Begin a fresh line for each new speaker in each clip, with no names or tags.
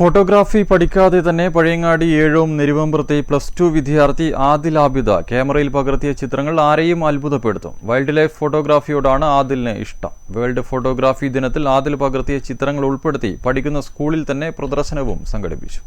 Photography പഠിക്കാതെ തന്നെ പഴയങ്ങാടി ഏഴോം നെരുവമ്പ്രത്തെ പ്ലസ് ടു വിദ്യാർത്ഥി ആദിൽ ആബിദ ക്യാമറയിൽ പകർത്തിയ ചിത്രങ്ങൾ ആരെയും അത്ഭുതപ്പെടുത്തും. വൈൽഡ് ലൈഫ് ഫോട്ടോഗ്രാഫിയോടാണ് ആദിലിന് ഇഷ്ടം. വേൾഡ് ഫോട്ടോഗ്രാഫി ദിനത്തിൽ ആദിൽ പകർത്തിയ ചിത്രങ്ങൾ ഉൾപ്പെടുത്തി പഠിക്കുന്ന സ്കൂളിൽ തന്നെ പ്രദർശനവും സംഘടിപ്പിച്ചു.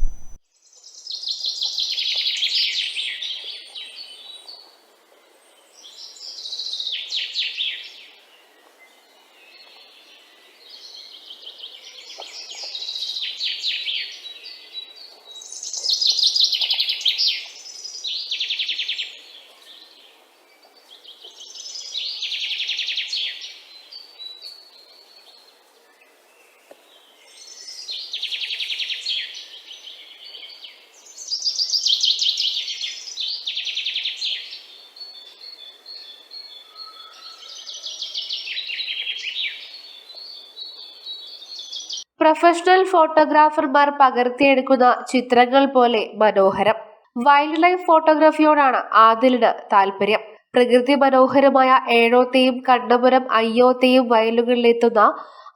പ്രൊഫഷണൽ ഫോട്ടോഗ്രാഫർമാർ പകർത്തിയെടുക്കുന്ന ചിത്രങ്ങൾ പോലെ മനോഹരം. വൈൽഡ് ലൈഫ് ഫോട്ടോഗ്രാഫിയോടാണ് ആദിലിന് താല്പര്യം. പ്രകൃതി മനോഹരമായ ഏഴോത്തെയും കണ്ണപുരം അയ്യോത്തെയും വയലുകളിലെത്തുന്ന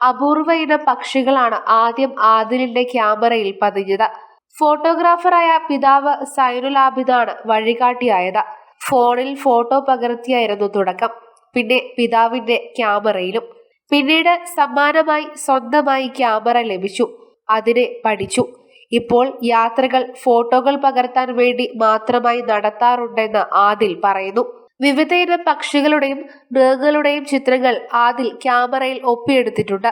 അപൂർവ ഇനം പക്ഷികളാണ് ആദ്യം ആദിലിന്റെ ക്യാമറയിൽ പതിഞ്ഞത്. ഫോട്ടോഗ്രാഫറായ പിതാവ് സൈനുൽ ആബിദാണ് വഴികാട്ടിയായത്. ഫോണിൽ ഫോട്ടോ പകർത്തിയായിരുന്നു തുടക്കം. പിന്നെ പിതാവിന്റെ ക്യാമറയിലും. പിന്നീട് സമ്മാനമായി സ്വന്തമായി ക്യാമറ ലഭിച്ചു. അതിനെ പഠിച്ചു. ഇപ്പോൾ യാത്രകൾ ഫോട്ടോകൾ പകർത്താൻ വേണ്ടി മാത്രമായി നടത്താറുണ്ടെന്ന് ആദിൽ പറയുന്നു. വിവിധയിനം പക്ഷികളുടെയും മൃഗങ്ങളുടെയും ചിത്രങ്ങൾ ആദിൽ ക്യാമറയിൽ ഒപ്പിയെടുത്തിട്ടുണ്ട്.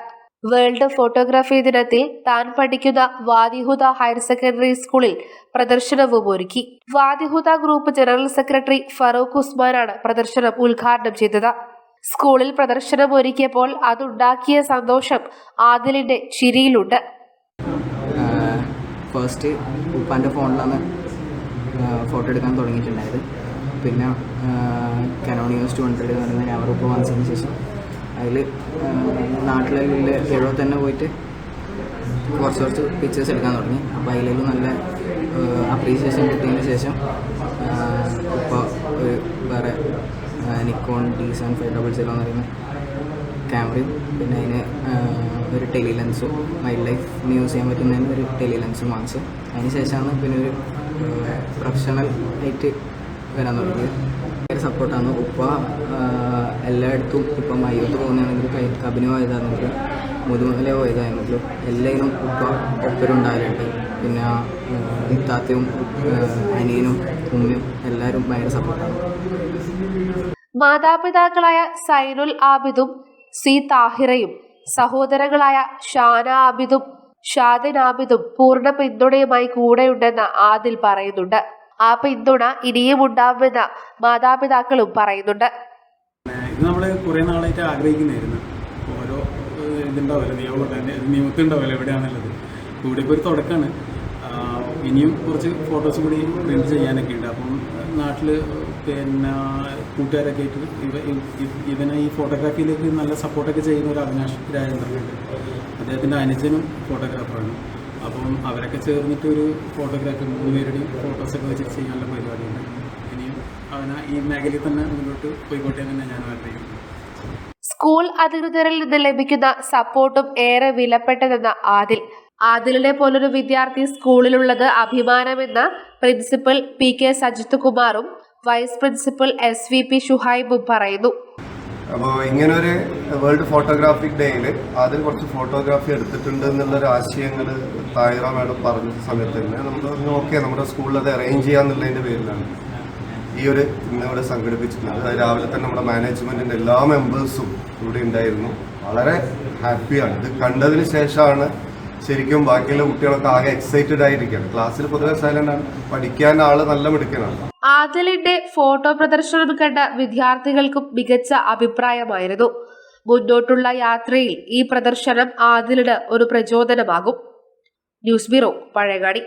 വേൾഡ് ഫോട്ടോഗ്രാഫി ദിനത്തിൽ താൻ പഠിക്കുന്ന വാദിഹുദ ഹയർ സെക്കൻഡറി സ്കൂളിൽ പ്രദർശനവും ഒരുക്കി. Wadihuda group general secretary Farooq ഉസ്മാനാണ് പ്രദർശനം ഉദ്ഘാടനം ചെയ്തത്. സ്കൂളിൽ പ്രദർശനം ഒരുക്കിയപ്പോൾ അതുണ്ടാക്കിയ സന്തോഷം ആദിലിന്റെ ചിരിയിലുണ്ട്.
ഫസ്റ്റ് ഉപ്പാന്റെ ഫോണിലാണ് ഫോട്ടോ എടുക്കാൻ തുടങ്ങിയിട്ടുണ്ടായത്. പിന്നെ കനോണിയോസ് ടു ഹൺഡ്രഡ് എന്ന് പറയുന്ന ക്യാമറ ഉപ്പ് വാങ്ങിച്ചതിന് ശേഷം അതിൽ നാട്ടിലെ എഴുപ തന്നെ പോയിട്ട് കുറച്ച് കുറച്ച് പിക്ചേഴ്സ് എടുക്കാൻ തുടങ്ങി. അപ്പോൾ അതിലും നല്ല അപ്രീസിയേഷൻ കിട്ടിയതിന് ശേഷം Nikon D seven five double zero എന്ന് പറയുന്ന ക്യാമറയും പിന്നെ അതിന് ഒരു ടെലി ലെൻസും വൈൽഡ് ലൈഫ് യൂസ് ചെയ്യാൻ പറ്റുന്നതിന് ഒരു ടെലി ലെൻസും വാങ്ങിച്ചു. അതിന് ശേഷമാണ് പിന്നെ ഒരു പ്രൊഫഷണൽ ആയിട്ട് വരാൻ തുടങ്ങിയത്. ഭയങ്കര സപ്പോർട്ടാണ് ഉപ്പ എല്ലായിടത്തും ഇപ്പം മയ്യത്ത് പോകുന്നതാണെങ്കിലും കൈ കബിന് പോയതാണെങ്കിലും മുതുമല പോയതാണെങ്കിലും എല്ലാവരും ഉപ്പ ഒപ്പരുണ്ടാകലുണ്ട്. പിന്നെ ഇത്താത്തയും അനിയനും ഉമ്മയും എല്ലാവരും ഭയങ്കര സപ്പോർട്ടാണ്
മാതാപിതാക്കളായ സൈനുൽ ആബിദും സി താഹിറയും സഹോദരങ്ങളായ ഷാന ആബിദും ഷാദിൻ ആബിദും പൂർണ പിന്തുണയുമായി കൂടെയുണ്ടെന്ന് ആദിൽ പറയുന്നുണ്ട്. ആ പിന്തുണ ഇനിയും ഉണ്ടാവുമെന്ന് മാതാപിതാക്കളും പറയുന്നുണ്ട്.
ഇത് നമ്മൾ കുറെ നാളായിട്ട് ആഗ്രഹിക്കുന്നതായിരുന്നു. ഓരോ ഇതുണ്ടാവില്ല നിയമം നിയമത്തുണ്ടാവില്ല എവിടെയാണുള്ളത് ഇവിടെ ഇപ്പോൾ ഒരു തുടക്കമാണ്. ഇനിയും കുറച്ച് ഫോട്ടോസ് കൂടി പ്രിന്റ് ചെയ്യാനൊക്കെ ഉണ്ട്. അപ്പം നാട്ടിൽ പിന്നെ കൂട്ടുകാരൊക്കെ ആയിട്ട് ഇവ ഇവ- ഇവനെ ഈ ഫോട്ടോഗ്രാഫിയിലേക്ക് നല്ല സപ്പോർട്ടൊക്കെ ചെയ്യുന്ന ഒരു അവിനാഷ് രാജേന്ദ്രനുണ്ട്. അദ്ദേഹത്തിന്റെ അനുജനും ഫോട്ടോഗ്രാഫറാണ്. അപ്പം അവരൊക്കെ ചേർന്നിട്ട് ഒരു ഫോട്ടോഗ്രാഫി മൂന്ന് പേരുടെയും ഫോട്ടോസൊക്കെ വെച്ചിട്ട് ചെയ്യാനുള്ള പരിപാടിയുണ്ട്. ഇനിയും അവനാ ഈ മേഖലയിൽ തന്നെ മുന്നോട്ട് പോയിക്കോട്ടെ തന്നെ ഞാൻ ആഗ്രഹിക്കുന്നു.
സ്കൂൾ അധികൃതരിൽ നിന്ന് ലഭിക്കുന്ന സപ്പോർട്ടും ഏറെ വിലപ്പെട്ടതെന്ന് ആദിൽ. ആദിലിനെ പോലൊരു വിദ്യാർത്ഥി സ്കൂളിലുള്ളത് അഭിമാനമെന്ന പ്രിൻസിപ്പൽ പി കെ സജിത് കുമാറും vice principal S V P ഷുഹൈബും പറയുന്നു.
അപ്പോൾ ഇങ്ങനൊരു വേൾഡ് ഫോട്ടോഗ്രാഫിക് ഡേയിൽ ആദ്യം കുറച്ച് ഫോട്ടോഗ്രാഫി എടുത്തിട്ടുണ്ട് എന്നുള്ളൊരു ആശയങ്ങൾ തായറ മാഡം പറഞ്ഞ സമയത്ത് തന്നെ നമ്മൾ ഓക്കെ നമ്മുടെ സ്കൂളിൽ അത് അറേഞ്ച് ചെയ്യാന്നുള്ളതിന്റെ പേരിലാണ് ഈ ഒരു ഇന്നിവിടെ സംഘടിപ്പിച്ചിട്ടുണ്ട് അത് രാവിലെ തന്നെ നമ്മുടെ മാനേജ്മെന്റിന്റെ എല്ലാ മെമ്പേഴ്സും ഇവിടെ ഉണ്ടായിരുന്നു. വളരെ ഹാപ്പിയാണ് ഇത് കണ്ടതിന് ശേഷമാണ് ശരിക്കും ബാക്കിയുള്ള കുട്ടികളൊക്കെ ആകെ എക്സൈറ്റഡ് ആയിരിക്കുകയാണ്. ക്ലാസ്സിൽ പൊതുവെ സൈലന്റ് ആണ്. പഠിക്കാൻ ആൾ നല്ല മിടുക്കനാണ്.
ആദലിന്റെ ഫോട്ടോ പ്രദർശനം കണ്ട വിദ്യാർത്ഥികൾക്കും മികച്ച അഭിപ്രായമായിരുന്നു. മുന്നോട്ടുള്ള യാത്രയിൽ ഈ പ്രദർശനം ആദിലിന് ഒരു പ്രചോദനമാകും. News bureau Pazhayangadi